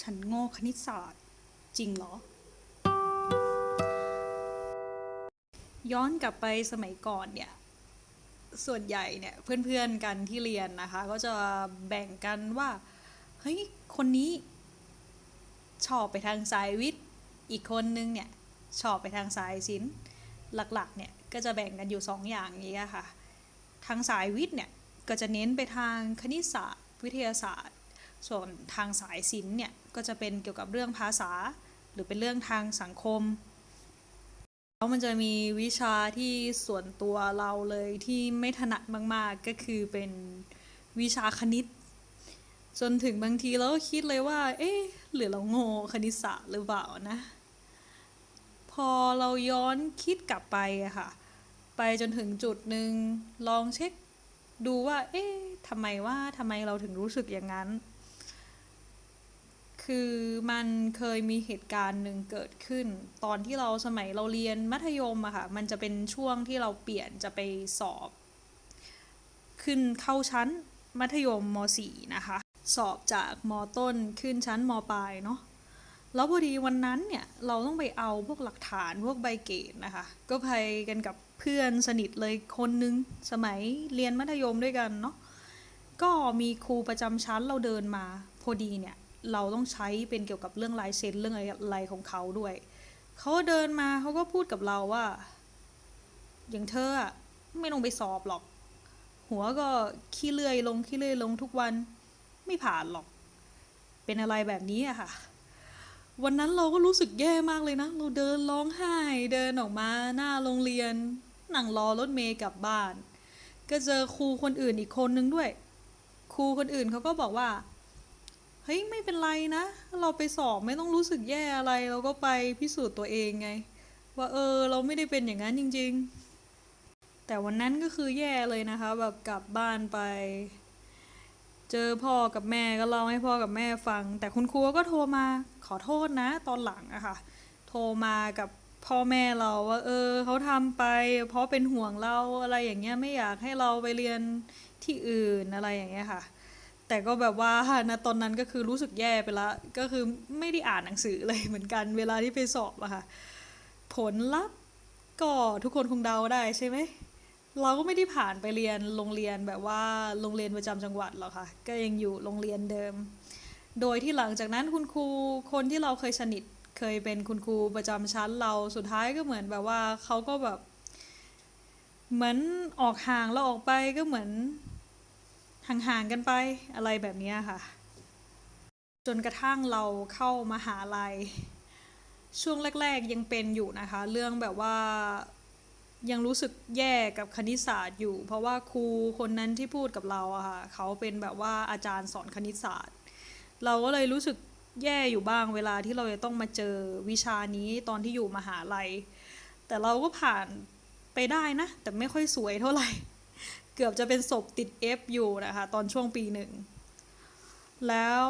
ฉันโง่คณิตศาสตร์ จริงเหรอ ย้อนกลับไปสมัยก่อนเนี่ย ส่วนใหญ่เนี่ยเพื่อนๆกันที่เรียนนะคะ ก็จะแบ่งกันว่า เฮ้ย คนนี้ชอบไปทางสายวิทย์ อีกคนนึงเนี่ยชอบไปทางสายศิลป์หลักๆเนี่ยก็จะแบ่งกันอยู่สองอย่างนี้ค่ะ ทางสายวิทย์เนี่ยก็จะเน้นไปทางคณิตศาสตร์ วิทยาศาสตร์ ส่วนทางสายศิลป์เนี่ย ก็จะเป็นเกี่ยวกับเรื่องภาษา หรือเป็นเรื่องทางสังคม แล้วมันจะมีวิชาที่ส่วนตัวเราเลยที่ไม่ถนัดมาก ๆ ก็คือเป็นวิชาคณิต จนถึงบางทีเราก็คิดเลยว่า เอ๊ะหรือเราโง่คณิตศาสตร์หรือเปล่านะ พอเราย้อนคิดกลับไปอะค่ะ ไปจนถึงจุดหนึ่งลองเช็คดูว่า เอ๊ะทำไมว่าทำไมเราถึงรู้สึกอย่างนั้น คือมันเคยมีเหตุการณ์หนึ่งเกิดขึ้น ตอนที่เราสมัยเราเรียนมัธยมอะค่ะ มันจะเป็นช่วงที่เราเปลี่ยนจะไปสอบ ขึ้นเข้าชั้นมัธยมม .4 นะคะ สอบจากม ต้นขึ้นชั้นม ปลายเนาะแล้วพอดีวันนั้นเนี่ย เราต้องไปเอาพวกหลักฐานพวกใบเกรดนะคะ ก็ไปกันกับเพื่อนสนิทเลยคนนึง สมัยเรียนมัธยมด้วยกันเนาะก็มีครูประจำชั้นเราเดินมาพอดีเนี่ย เราต้องใช้เป็นเกี่ยวกับเรื่องลายเซ็นเรื่องอะไรของเขาด้วย เขาเดินมาเขาก็พูดกับเราว่า อย่างเธอไม่ต้องไปสอบหรอก หัวก็ขี้เลื่อยลงขี้เลื่อยลงทุกวันไม่ผ่านหรอก เป็นอะไรแบบนี้อะค่ะ วันนั้นเราก็รู้สึกแย่มากเลยนะ เราเดินร้องไห้เดินออกมาหน้าโรงเรียน นั่งรอรถเมย์กลับบ้าน ก็เจอครูคนอื่นอีกคนนึงด้วย ครูคนอื่นเขาก็บอกว่า ฮ้ยไม่เป็นไรนะ เราไปสอบไม่ต้องรู้สึกแย่อะไร เราก็ไปพิสูจน์ตัวเองไง ว่าเออเราไม่ได้เป็นอย่างนั้นจริง ๆ แต่วันนั้นก็คือแย่เลยนะคะ แบบกลับบ้านไป เจอพ่อกับแม่ก็เล่าให้พ่อกับแม่ฟัง แต่คุณครูก็โทรมาขอโทษนะ ตอนหลังอะค่ะ โทรมากับพ่อแม่เราว่าเออเขาทำไป เพราะเป็นห่วงเราอะไรอย่างเงี้ยไม่อยากให้เราไปเรียนที่อื่นอะไรอย่างเงี้ยค่ะ แต่ก็แบบว่าณตอนนั้นก็คือรู้สึกแย่ไปละ ก็คือไม่ได้อ่านหนังสือเลยเหมือนกัน เวลาที่ไปสอบอะค่ะ ผลลัพธ์ก็ทุกคนคงเดาได้ใช่ไหม เราก็ไม่ได้ผ่านไปเรียนโรงเรียนแบบว่าโรงเรียนประจำจังหวัดหรอกค่ะ ก็ยังอยู่โรงเรียนเดิม โดยที่หลังจากนั้นคุณครูคนที่เราเคยสนิทเคยเป็นคุณครูประจำชั้นเราสุดท้ายก็เหมือนแบบว่าเขาก็แบบ เหมือนออกห่างเราออกไปก็เหมือน ห่างๆกันไปอะไรแบบนี้ค่ะ จนกระทั่งเราเข้ามาหาลัย ช่วงแรก ๆยังเป็นอยู่นะคะ เรื่องแบบว่ายังรู้สึกแย่กับคณิตศาสตร์อยู่ เพราะว่าครูคนนั้นที่พูดกับเราอะค่ะเขาเป็นแบบว่าอาจารย์สอนคณิตศาสตร์ เราก็เลยรู้สึกแย่อยู่บ้างเวลาที่เราจะต้องมาเจอวิชานี้ตอนที่อยู่มหาลัย แต่เราก็ผ่านไปได้นะ แต่ไม่ค่อยสวยเท่าไหร่ เกือบจะเป็นศพติด F อยู่นะคะ ตอนช่วงปีหนึ่ง แล้ว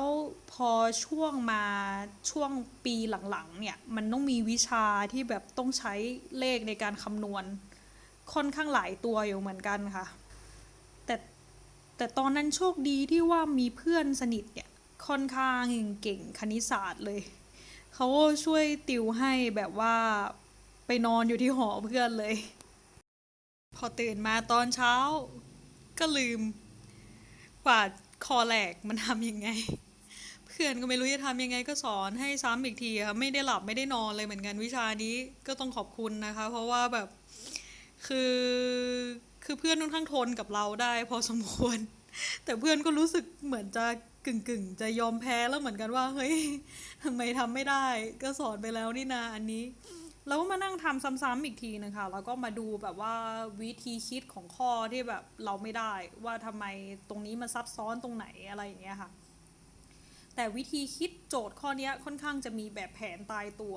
พอช่วงมาช่วงปีหลังๆเนี่ย มันต้องมีวิชาที่แบบต้องใช้เลขในการคำนวณ ค่อนข้างหลายตัวอยู่เหมือนกันค่ะ แต่แต่ตอนนั้นโชคดีที่ว่ามีเพื่อนสนิทเนี่ยค่อนข้างเก่งคณิตศาสตร์เลย เขาช่วยติวให้แบบว่าไปนอนอยู่ที่หอเพื่อนเลย พอตื่นมาตอนเช้า ก็ลืมกวาดคอแหลกมันทำยังไง เพื่อนก็ไม่รู้จะทำยังไงก็สอนให้ซ้ำอีกทีค่ะไม่ได้หลับไม่ได้นอนเลยเหมือนกันวิชานี้ก็ต้องขอบคุณนะคะ เพราะว่าแบบคือคือเพื่อนค่อนข้างทนกับเราได้ พอสมควร แต่เพื่อนก็รู้สึกเหมือนจะกึ่งกึ่งจะยอมแพ้แล้วเหมือนกันว่า เฮ้ยทำไมทำไม่ได้ ก็สอนไปแล้วนี่นาอันนี้ เราก็มานั่งทำซ้ำๆอีกทีนะคะแล้วก็มาดูแบบว่าวิธีคิดของข้อที่แบบเราไม่ได้ ว่าทำไมตรงนี้มันซับซ้อนตรงไหนอะไรอย่างเงี้ยค่ะ แต่วิธีคิดโจทย์ข้อนี้ค่อนข้างจะมีแบบแผนตายตัว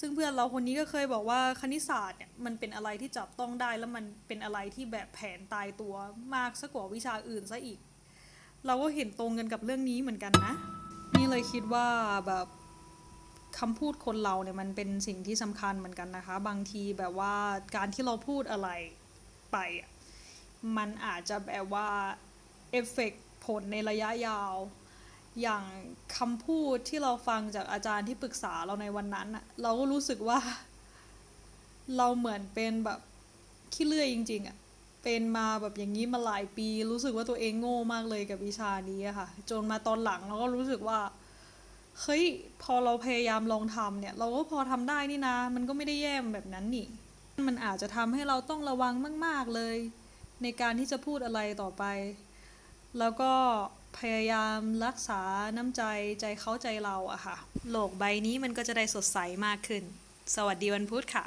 ซึ่งเพื่อนเราคนนี้ก็เคยบอกว่าคณิตศาสตร์เนี่ยมันเป็นอะไรที่จับต้องได้แล้วมันเป็นอะไรที่แบบแผนตายตัวมากซะกว่าวิชาอื่นซะอีก เราก็เห็นตรงกันกับเรื่องนี้เหมือนกันนะ นี่เลยคิดว่าแบบ คำพูดคนเราเนี่ยมันเป็นสิ่งที่สำคัญเหมือนกันนะคะ บางทีแบบว่าการที่เราพูดอะไรไป มันอาจจะแบบว่าเอฟเฟกต์ผลในระยะยาว อย่างคำพูดที่เราฟังจากอาจารย์ที่ปรึกษาเราในวันนั้นเราก็รู้สึกว่า เราเหมือนเป็นแบบขี้เลื่อยจริง ๆอะเป็นมาแบบอย่างนี้มาหลายปี รู้สึกว่าตัวเองโง่มากเลยกับวิชานี้ค่ะ จนมาตอนหลังเราก็รู้สึกว่า เฮ้ยพอเราพยายามลองทำเนี่ย เราก็พอทำได้นี่นะ มันก็ไม่ได้แย่แบบนั้นนี่ มันอาจจะทำให้เราต้องระวังมาก ๆเลย ในการที่จะพูดอะไรต่อไป แล้วก็พยายามรักษาน้ำใจใจเขาใจเราอะค่ะ โลกใบนี้มันก็จะได้สดใสมากขึ้น สวัสดีวันพุธค่ะ